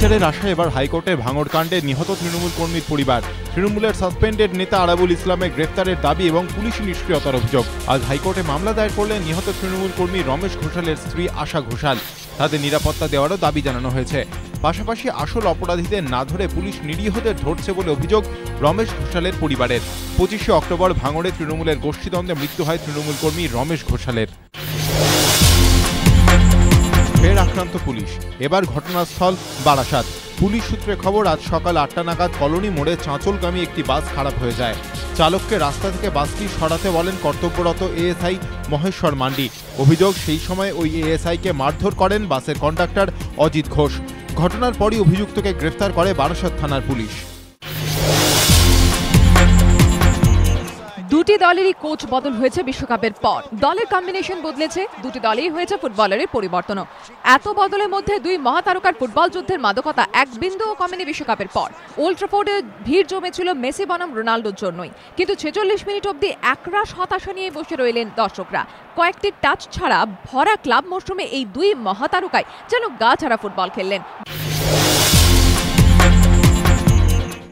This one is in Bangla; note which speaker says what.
Speaker 1: বিচারের আশায় এবার হাইকোর্টে ভাঙড় কাণ্ডে নিহত তৃণমূল কর্মীর পরিবার। তৃণমূলের সাসপেন্ডেড নেতা আরাবুল ইসলামের গ্রেফতারের দাবি এবং পুলিশি নিষ্ক্রিয়তার অভিযোগ। আজ হাইকোর্টে মামলা দায়ের করলেন নিহত তৃণমূল কর্মী রমেশ ঘোষালের স্ত্রী আশা ঘোষাল। তাদের নিরাপত্তা দেওয়ারও দাবি জানানো হয়েছে। পাশাপাশি আসল অপরাধীদের না ধরে পুলিশ নিরীহদের ধরছে বলে অভিযোগ রমেশ ঘোষালের পরিবারের। পঁচিশে অক্টোবর ভাঙড়ে তৃণমূলের গোষ্ঠীদ্বন্দ্বে মৃত্যু হয় তৃণমূল কর্মী রমেশ ঘোষালের। ফের আক্রান্ত পুলিশ। এবার ঘটনাস্থল বারাসাত। পুলিশ সূত্রে খবর, আজ সকাল আটটা নাগাদ কলোনি মোড়ে চাঁচলগামী একটি বাস খারাপ হয়ে যায়। চালককে রাস্তা থেকে বাসটি সরাতে বলেন কর্তব্যরত এএসআই মহেশ্বর মান্ডি। অভিযোগ, সেই সময় ওই এএসআইকে মারধর করেন বাসের কন্ডাক্টর অজিত ঘোষ। ঘটনার পরই অভিযুক্তকে গ্রেফতার করে বারাসাত থানার পুলিশ।
Speaker 2: দুটি দলেরই কোচ বদল হয়েছে বিশ্বকাপের পর। দলের কম্বিনেশন বদলেছে, দুটি দলেই হয়েছে ফুটবলারের পরিবর্তনও। এত বদলের মধ্যে দুই মহাতারকার ফুটবল যুদ্ধের মাদকতা এক বিন্দুও কমেনি বিশ্বকাপের পর। ওল্ড ট্রাফোর্ডে ভিড় জমেছিল মেসি বনাম রোনাল্ডোর জন্যই। কিন্তু ছেচল্লিশ মিনিট অবধি একরাশ হতাশা নিয়ে বসে রইলেন দর্শকরা। কয়েকটি টাচ ছাড়া ভরা ক্লাব মরশুমে এই দুই মহাতারকায় যেন গা ছাড়া ফুটবল খেললেন।